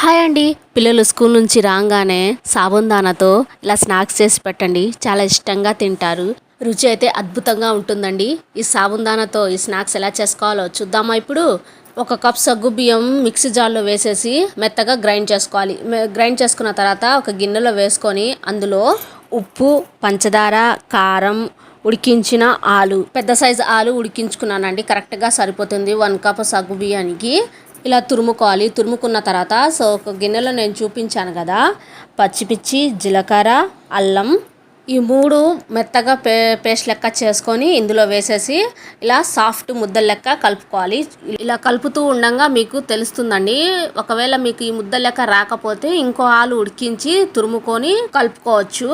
Hi అండి. పిల్లలు school నుంచి రాగానే సాబున్ ఇలా స్నాక్స్ చేసి పెట్టండి. చాలా ఇష్టంగా తింటారు. రుచి అయితే అద్భుతంగా ఉంటుందండి. ఈ సాబున్ ఈ స్నాక్స్ ఎలా చేసుకోవాలో చూద్దామా ఇప్పుడు? ఒక కప్ సగ్గు బియ్యం మిక్సీ జార్లో వేసేసి మెత్తగా గ్రైండ్ చేసుకోవాలి. గ్రైండ్ చేసుకున్న తర్వాత ఒక గిన్నెలో వేసుకొని అందులో ఉప్పు పంచదార కారం ఉడికించిన ఆలు. పెద్ద సైజు ఆలు ఉడికించుకున్నానండి. కరెక్ట్గా సరిపోతుంది. వన్ కప్ సగ్గు బియ్యానికి ఇలా తురుముకోవాలి. తురుముకున్న తర్వాత సో ఒక గిన్నెలో నేను చూపించాను కదా పచ్చిపిచ్చి జీలకర్ర అల్లం ఈ మూడు మెత్తగా పే పేస్ట్ లెక్క చేసుకొని ఇందులో వేసేసి ఇలా సాఫ్ట్ ముద్దల లెక్క కలుపుకోవాలి. ఇలా కలుపుతూ ఉండంగా మీకు తెలుస్తుందండి. ఒకవేళ మీకు ఈ ముద్ద లెక్క రాకపోతే ఇంకో ఆలు ఉడికించి తురుముకొని కలుపుకోవచ్చు.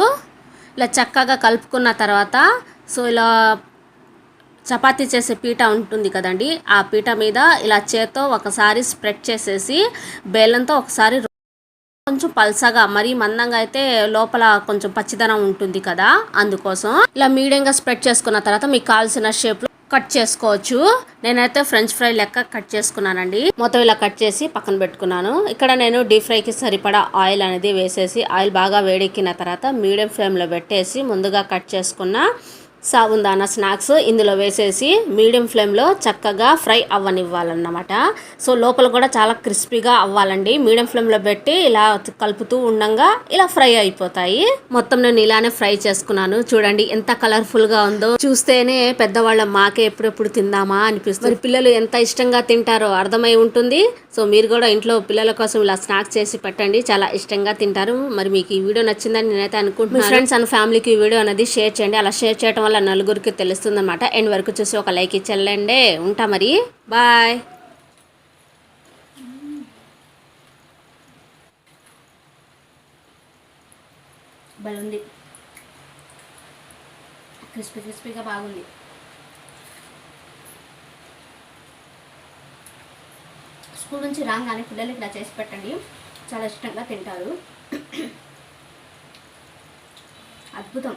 ఇలా చక్కగా కలుపుకున్న తర్వాత సో ఇలా చపాతీ చేసే పీట ఉంటుంది కదండి. ఆ పీట మీద ఇలా చేత్తో ఒకసారి స్ప్రెడ్ చేసేసి బేలంతో ఒకసారి కొంచెం పల్సగా మరీ మందంగా అయితే లోపల కొంచెం పచ్చిదనం ఉంటుంది కదా. అందుకోసం ఇలా మీడియంగా స్ప్రెడ్ చేసుకున్న తర్వాత మీకు కావాల్సిన షేప్లో కట్ చేసుకోవచ్చు. నేనైతే ఫ్రెంచ్ ఫ్రై లెక్క కట్ చేసుకున్నానండి. మొత్తం ఇలా కట్ చేసి పక్కన పెట్టుకున్నాను. ఇక్కడ నేను డీప్ ఫ్రైకి సరిపడా ఆయిల్ అనేది వేసేసి ఆయిల్ బాగా వేడెక్కిన తర్వాత మీడియం ఫ్లేమ్లో పెట్టేసి ముందుగా కట్ చేసుకున్న సాబుందానా స్నాక్స్ ఇందులో వేసేసి మీడియం ఫ్లేమ్లో చక్కగా ఫ్రై అవ్వనివ్వాలన్నమాట. సో లోపల కూడా చాలా క్రిస్పీగా అవ్వాలండి. మీడియం ఫ్లేమ్లో పెట్టి ఇలా కలుపుతూ ఉండంగా ఇలా ఫ్రై అయిపోతాయి. మొత్తం నేను ఇలానే ఫ్రై చేసుకున్నాను. చూడండి ఎంత కలర్ఫుల్గా ఉందో. చూస్తేనే పెద్దవాళ్ళ మాకే ఎప్పుడెప్పుడు తిందామా అనిపిస్తుంది. పిల్లలు ఎంత ఇష్టంగా తింటారో అర్థమై ఉంటుంది. సో మీరు కూడా ఇంట్లో పిల్లల కోసం ఇలా స్నాక్స్ చేసి పెట్టండి. చాలా ఇష్టంగా తింటారు. మరి మీకు ఈ వీడియో నచ్చిందని నేనైతే అనుకుంటున్నాను. ఫ్రెండ్స్ అండ్ ఫ్యామిలీకి ఈ వీడియో అనేది షేర్ చేయండి. అలా షేర్ చేయడం వల్ల నలుగురికి తెలుస్తుంది అనమాట ఎండ్ వరకు చూసి ఒక లైక్ ఇచ్చేళ్ళండి. ఉంటా మరి. బాయ్ బాగుంది క్రిస్పీ క్రిస్పీగా బాగుంది. స్కూల్ నుంచి రాగానే పిల్లలకి ఇలా చేసి పెట్టండి. చాలా ఇష్టంగా తింటారు. అద్భుతం.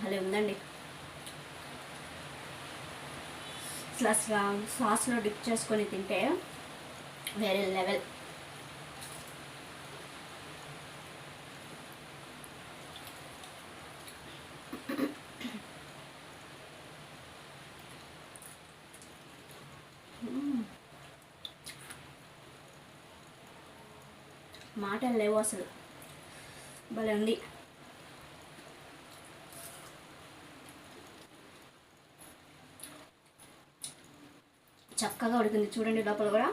భలే ఉందండి. అసలు సాస్లో డిప్ చేసుకొని తింటే వేరే లెవెల్. మాటలు లేవు అసలు. భలే ఉంది. చక్కగా ఉడికింది. చూడండి లోపల కూడా.